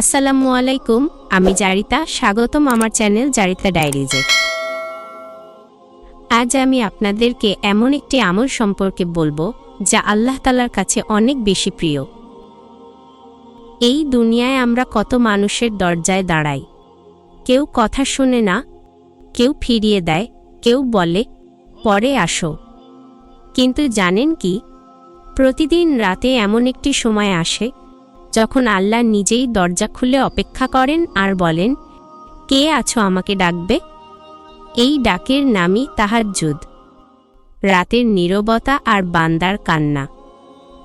আসসালামু আলাইকুম, আমি জারিতা, স্বাগতম আমার চ্যানেল জারিতা ডায়েরিজে। আজ আমি আপনাদেরকে এমন একটি আমল সম্পর্কে বলব, যা আল্লাহ তালার কাছে অনেক বেশি প্রিয়। এই দুনিয়ায় আমরা কত মানুষের দরজায় দাঁড়াই। কেউ কথা শোনে না, কেউ ফিরিয়ে দেয়, কেউ বলে, পরে আসো। কিন্তু জানেন কি, প্রতিদিন রাতে এমন একটি সময় আসে যখন আল্লাহ নিজেই দরজা খুলে অপেক্ষা করেন আর বলেন, কে আছো আমাকে ডাকবে? এই ডাকের নামই তাহাজ্জুদ। রাতের নীরবতা আর বান্দার কান্না।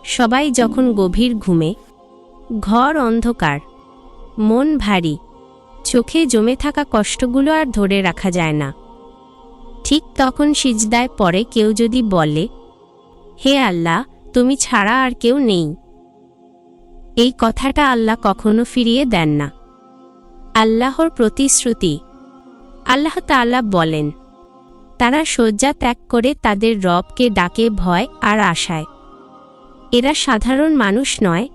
সবাই যখন গভীর ঘুমে, ঘর অন্ধকার, মন ভারী, চোখে জমে থাকা কষ্টগুলো আর ধরে রাখা যায় না। ঠিক তখন সিজদায় পরে কেউ যদি বলে, হে আল্লাহ, তুমি ছাড়া আর কেউ নেই। এই কথাটা আল্লাহ কখনো ফিরিয়ে দেন না। আল্লাহর প্রতিশ্রুতি। আল্লাহ তাআলা বলেন, তারা শয্যা ত্যাগ করে তাদের রবকে ডাকে ভয় আর আশায়। এরা সাধারণ মানুষ নয়,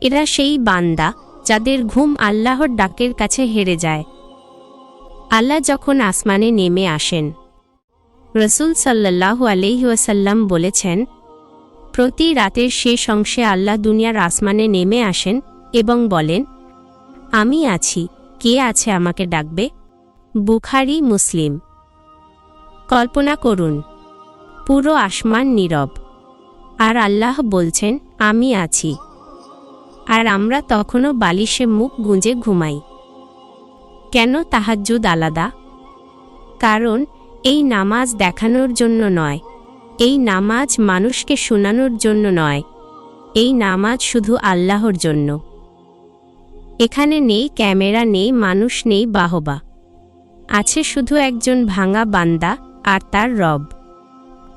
এরা সেই বান্দা যাদের ঘুম আল্লাহর ডাকের কাছে হেরে যায়। আল্লাহ যখন আসমানে নেমে আসেন, রসুল সাল্লাহু আলহিউসাল্লাম বলেছেন প্রতি রাতের শেষ অংশে আল্লাহ দুনিয়ার আসমানে নেমে আসেন এবং বলেন, আমি আছি। কে আছে আমাকে ডাকবে? বুখারি, মুসলিম। কল্পনা করুন, পুরো আসমান নীরব। আর আল্লাহ বলছেন, আমি আছি। আর আমরা তখনও বালিশে মুখ গুঁজে ঘুমাই। কেন তাহাজ্জুদ আলাদা? কারণ, এই নামাজ দেখানোর জন্য নয়। এই নামাজ মানুষকে শোনানোর জন্য নয়, এই নামাজ শুধু আল্লাহর জন্য। এখানে নেই ক্যামেরা, নেই মানুষ, নেই বাহবা। আছে শুধু একজন ভাঙা বান্দা আর তার রব।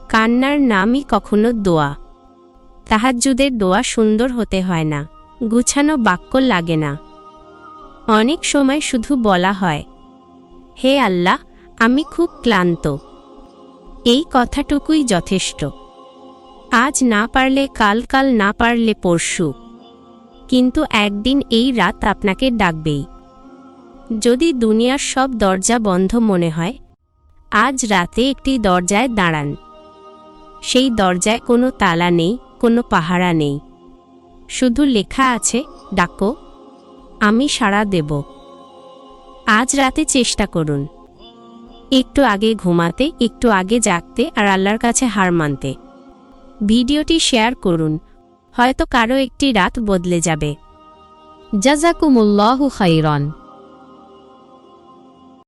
কান্নার নামই কখনো দোয়া। তাহাজ্জুদের দোয়া সুন্দর হতে হয় না, গুছানো বাক্য লাগে না। অনেক সময় শুধু বলা হয়, হে আল্লাহ, আমি খুব ক্লান্ত। এই কথাটুকুই যথেষ্ট। আজ না পারলে কাল কাল না পারলে পরশু। কিন্তু একদিন এই রাত আপনাকে ডাকবেই। যদি দুনিয়ার সব দরজা বন্ধ মনে হয়, আজ রাতে একটি দরজায় দাঁড়ান। সেই দরজায় কোনো তালা নেই, কোনো পাহারা নেই। শুধু লেখা আছে, ডাকো, আমি সাড়া দেব। আজ রাতে চেষ্টা করুন। একটু আগে ঘুমাতে, একটু আগে জাগতে আর আল্লাহর কাছে হার মানতে। ভিডিওটি শেয়ার করুন। হয়তো কারও একটি রাত বদলে যাবে। জাজাকুমুল্লাহু খাইরন